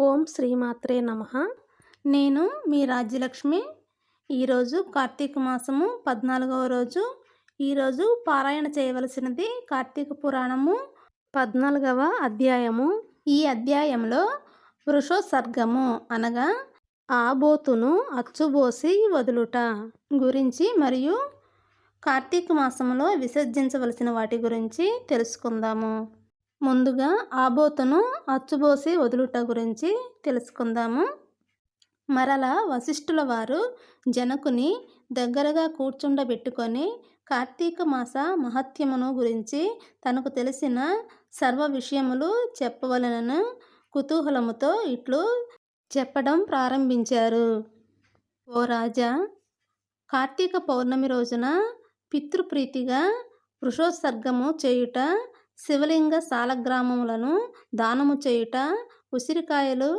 ఓం శ్రీమాత్రే నమ. నేను మీ రాజ్యలక్ష్మి. ఈరోజు కార్తీక మాసము పద్నాలుగవ రోజు. ఈరోజు పారాయణ చేయవలసినది కార్తీక పురాణము పద్నాలుగవ అధ్యాయము. ఈ అధ్యాయంలో వృషోసర్గము అనగా ఆబోతును అచ్చుబోసి వదులుట గురించి మరియు కార్తీక మాసంలో విసర్జించవలసిన వాటి గురించి తెలుసుకుందాము. ముందుగా ఆబోతును అచ్చుబోసి వదులుట గురించి తెలుసుకుందాము. మరల వశిష్ఠుల వారు జనకుని దగ్గరగా కూర్చుండబెట్టుకొని కార్తీక మాస మహత్యమును గురించి తనకు తెలిసిన సర్వ విషయములు చెప్పవలనను కుతూహలముతో ఇట్లు చెప్పడం ప్రారంభించారు. ఓ రాజా కార్తీక పౌర్ణమి రోజున పితృప్రీతిగా వృషోత్సర్గము చేయుట శివలింగ సాలగ్రామములను దానము చేయుట ఉసిరికాయలు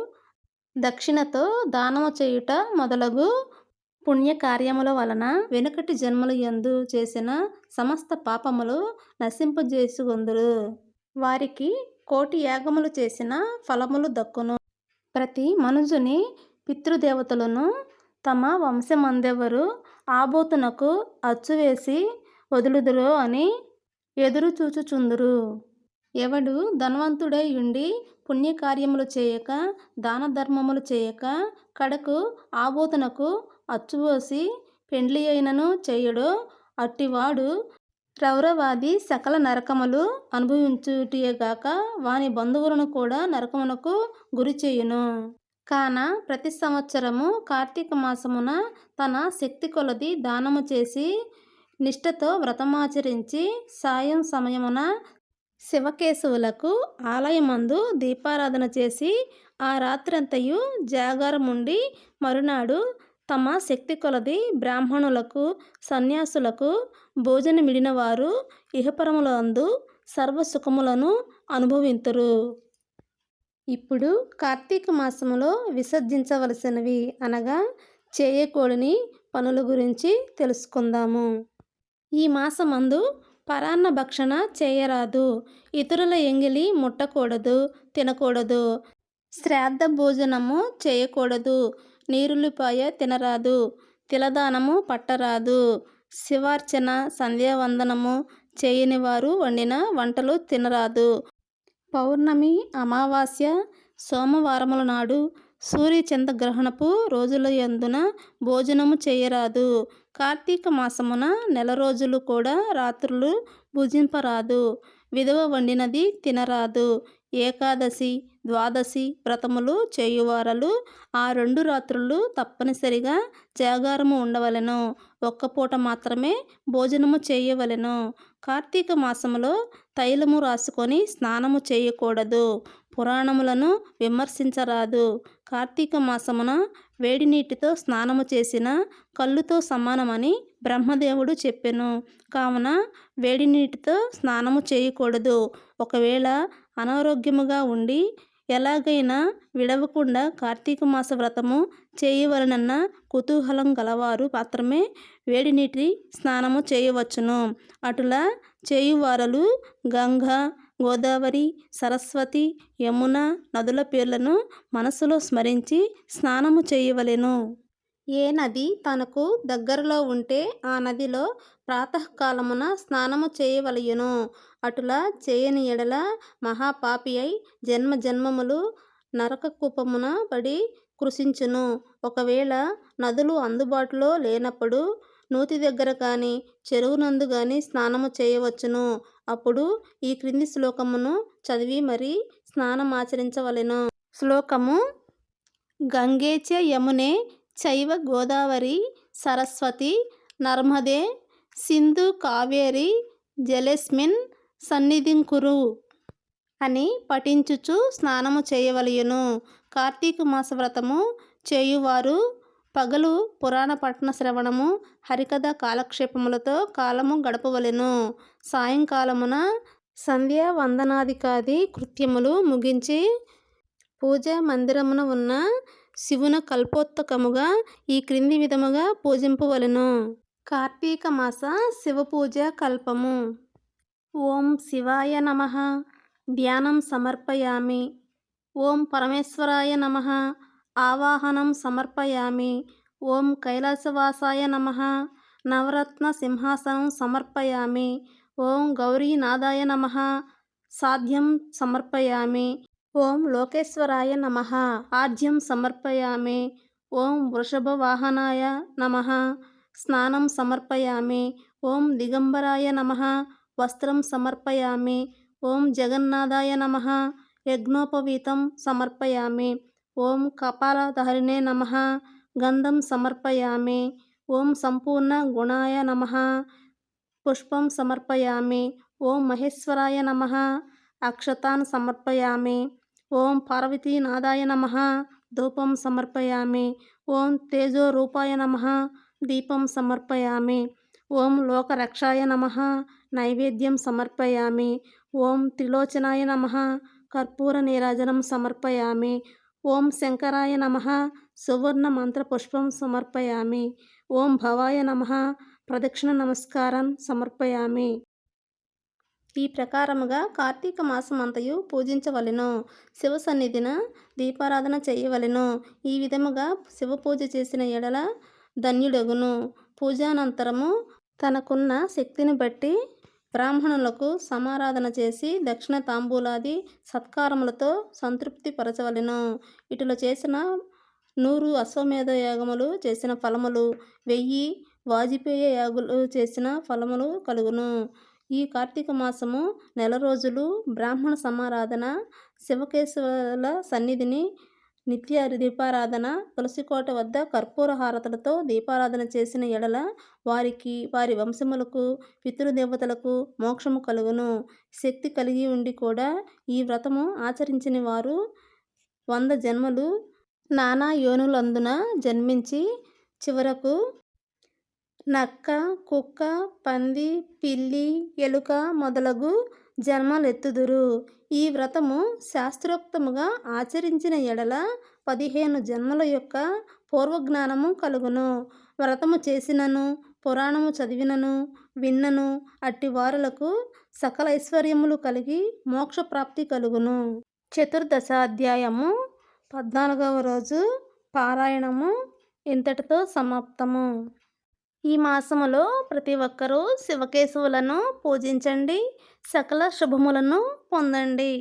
దక్షిణతో దానము చేయుట మొదలగు పుణ్యకార్యముల వలన వెనుకటి జన్మలు ఎందు చేసిన సమస్త పాపములు నశింపజేసుకొందురు వారికి కోటి యాగములు చేసిన ఫలములు దక్కును. ప్రతి మనుజుని పితృదేవతలను తమ వంశమందెవరు ఆబోతునకు అచ్చువేసి వదులుదురు అని ఎదురు చూచుచుందురు. ఎవడు ధనవంతుడై ఉండి పుణ్యకార్యములు చేయక దాన ధర్మములు చేయక కడకు ఆబోతునకు అచ్చువోసి పెండ్లి అయినను చేయడో అట్టివాడు రౌరవాది సకల నరకములు అనుభవించుటయేగాక వాని బంధువులను కూడా నరకమునకు గురి చేయును. కాన ప్రతి సంవత్సరము కార్తీక మాసమున తన శక్తి కొలది దానము చేసి నిష్ఠతో వ్రతమాచరించి సాయం సమయమున శివకేశవులకు ఆలయమందు దీపారాధన చేసి ఆ రాత్రంతయు జాగారముండి మరునాడు తమ శక్తి కొలది బ్రాహ్మణులకు సన్యాసులకు భోజనమిడిన వారు ఇహపరములందు సర్వసుఖములను అనుభవింతురు. ఇప్పుడు కార్తీక మాసములో విసర్జించవలసినవి అనగా చేయకూడని పనుల గురించి తెలుసుకుందాము. ఈ మాసమందు పరాన్న భక్షణ చేయరాదు. ఇతరుల ఎంగిలి ముట్టకూడదు తినకూడదు. శ్రాద్ధ భోజనము చేయకూడదు. నీరులిపాయ తినరాదు. తిలదానము పట్టరాదు. శివార్చన సంధ్యావందనము చేయని వారు వండిన వంటలు తినరాదు. పౌర్ణమి అమావాస్య సోమవారముల నాడు సూర్య చంద్రగ్రహణపు రోజుల యందున భోజనము చేయరాదు. కార్తీక మాసమున నెల రోజులు కూడా రాత్రులు భుజింపరాదు. విధవ వండినది తినరాదు. ఏకాదశి ద్వాదశి వ్రతములు చేయువారలు ఆ రెండు రాత్రులు తప్పనిసరిగా జాగారము ఉండవలెను. ఒక్క పూట మాత్రమే భోజనము చేయవలెను. కార్తీక మాసములో తైలము రాసుకొని స్నానము చేయకూడదు. పురాణములను విమర్శించరాదు. కార్తీక మాసమున వేడి నీటితో స్నానము చేసిన కళ్ళుతో సమానమని బ్రహ్మదేవుడు చెప్పెను. కావున వేడి నీటితో స్నానము చేయకూడదు. ఒకవేళ అనారోగ్యముగా ఉండి ఎలాగైనా విడవకుండా కార్తీక మాస వ్రతము చేయవలనన్న కుతూహలం గలవారు మాత్రమే వేడి నీటి స్నానము చేయవచ్చును. అటులా చేయువారలు గంగ గోదావరి సరస్వతి యమున నదుల పేర్లను మనసులో స్మరించి స్నానము చేయవలెను. ఏ నది తనకు దగ్గరలో ఉంటే ఆ నదిలో ప్రాతకాలమున స్నానము చేయవలయును. అటులా చేయని ఎడల మహాపాపి అయి జన్మ జన్మములు నరకకూపమున పడి కృషించును ఒకవేళ నదులు అందుబాటులో లేనప్పుడు నూతి దగ్గర కానీ చెరువునందు కానీ స్నానము చేయవచ్చును. అప్పుడు ఈ క్రింది శ్లోకమును చదివి మరి స్నానమాచరించవలెను. శ్లోకము గంగేచ యమునే చైవ గోదావరి సరస్వతి నర్మదే సింధు కావేరి జలేస్మిన్ సన్నిధింకురు అని పఠించుచు స్నానము చేయవలయును. కార్తీక మాస వ్రతము చేయువారు పగలు పురాణ పట్టణ శ్రవణము హరికథ కాలక్షేపములతో కాలము గడపవలెను. సాయంకాలమున సంధ్యా వందనాధికాది కృత్యములు ముగించి పూజా మందిరమున ఉన్న శివున కల్పోత్తకముగా ఈ క్రింది విధముగా పూజింపవలెను. కార్తీక మాస శివపూజ కల్పము. ఓం శివాయ నమ. ధ్యానం సమర్పయామి. ఓం పరమేశ్వరాయ నమ. ఆవాహనం సమర్పయామి. ఓం కైలాసవాసాయ నమ. నవరత్న సింహాసనం సమర్పయామి. ఓం గౌరీనాథాయ నమ. సాధ్యం సమర్పయామి. ఓం లోకేశ్వరాయ నమ. ఆజ్యం సమర్పయామి. ఓం వృషభవాహనాయ నమ. స్నానం సమర్పయామి. ఓం దిగంబరాయ నమ. వస్త్రం సమర్పయామి. ఓం జగన్నాథాయ నమ. యజ్ఞోపవీతం సమర్పయామి. ఓం కపాలధారిణే నమ. గంధం సమర్పయామి. ఓం సంపూర్ణ గుణాయ నమ. పుష్పం సమర్పయామి. ఓం మహేశ్వరాయ నమ. అక్షతాన్ సమర్పయామి. ఓం పార్వతీనాథాయ నమ. ధూపం సమర్పయామి. ఓం తేజో రూపాయ నమ. దీపం సమర్పయామి. ఓం లోకరక్షాయ నమ. నైవేద్యం సమర్పయామి. ఓం త్రిలోచనాయ నమ. కర్పూర నీరాజనం సమర్పయామి. ఓం శంకరాయ నమ. సువర్ణ మంత్రపుష్పం సమర్పయామి. ఓం భవాయ నమ. ప్రదక్షిణ నమస్కారం సమర్పయామి. ఈ ప్రకారముగా కార్తీక మాసమంతయు పూజించవలెను. శివ సన్నిధిన దీపారాధన చేయవలెను. ఈ విధముగా శివ పూజ చేసిన ఎడల ధన్యుడగును. పూజానంతరము తనకున్న శక్తిని బట్టి బ్రాహ్మణులకు సమారాధన చేసి దక్షిణ తాంబూలాది సత్కారములతో సంతృప్తి పరచవలెను. ఇటులో చేసిన నూరు అశ్వమేధ యాగములు చేసిన ఫలములు వెయ్యి వాజపేయ యాగులు చేసిన ఫలములు కలుగును. ఈ కార్తీక మాసము నెల రోజులు బ్రాహ్మణ సమారాధన శివకేశవుల సన్నిధిని నిత్య దీపారాధన తులసికోట వద్ద కర్పూర హారతులతో దీపారాధన చేసిన ఎడల వారికి వారి వంశములకు పితృదేవతలకు మోక్షము కలుగును. శక్తి కలిగి ఉండి కూడా ఈ వ్రతము ఆచరించిన వారు వంద జన్మలు నానా యోనులందున జన్మించి చివరకు నక్క కుక్క పంది పిల్లి ఎలుక మొదలగు జన్మలెత్తుదురు. ఈ వ్రతము శాస్త్రోక్తముగా ఆచరించిన ఎడల పదిహేను జన్మల యొక్క పూర్వజ్ఞానము కలుగును. వ్రతము చేసినను పురాణము చదివినను విన్నను అట్టి వారులకు సకల ఐశ్వర్యములు కలిగి మోక్షప్రాప్తి కలుగును. చతుర్దశాధ్యాయము పద్నాలుగవ రోజు పారాయణము ఇంతటితో సమాప్తము. ఈ మాసములో ప్రతి ఒక్కరూ శివకేశవులను పూజించండి. సకల శుభములను పొందండి.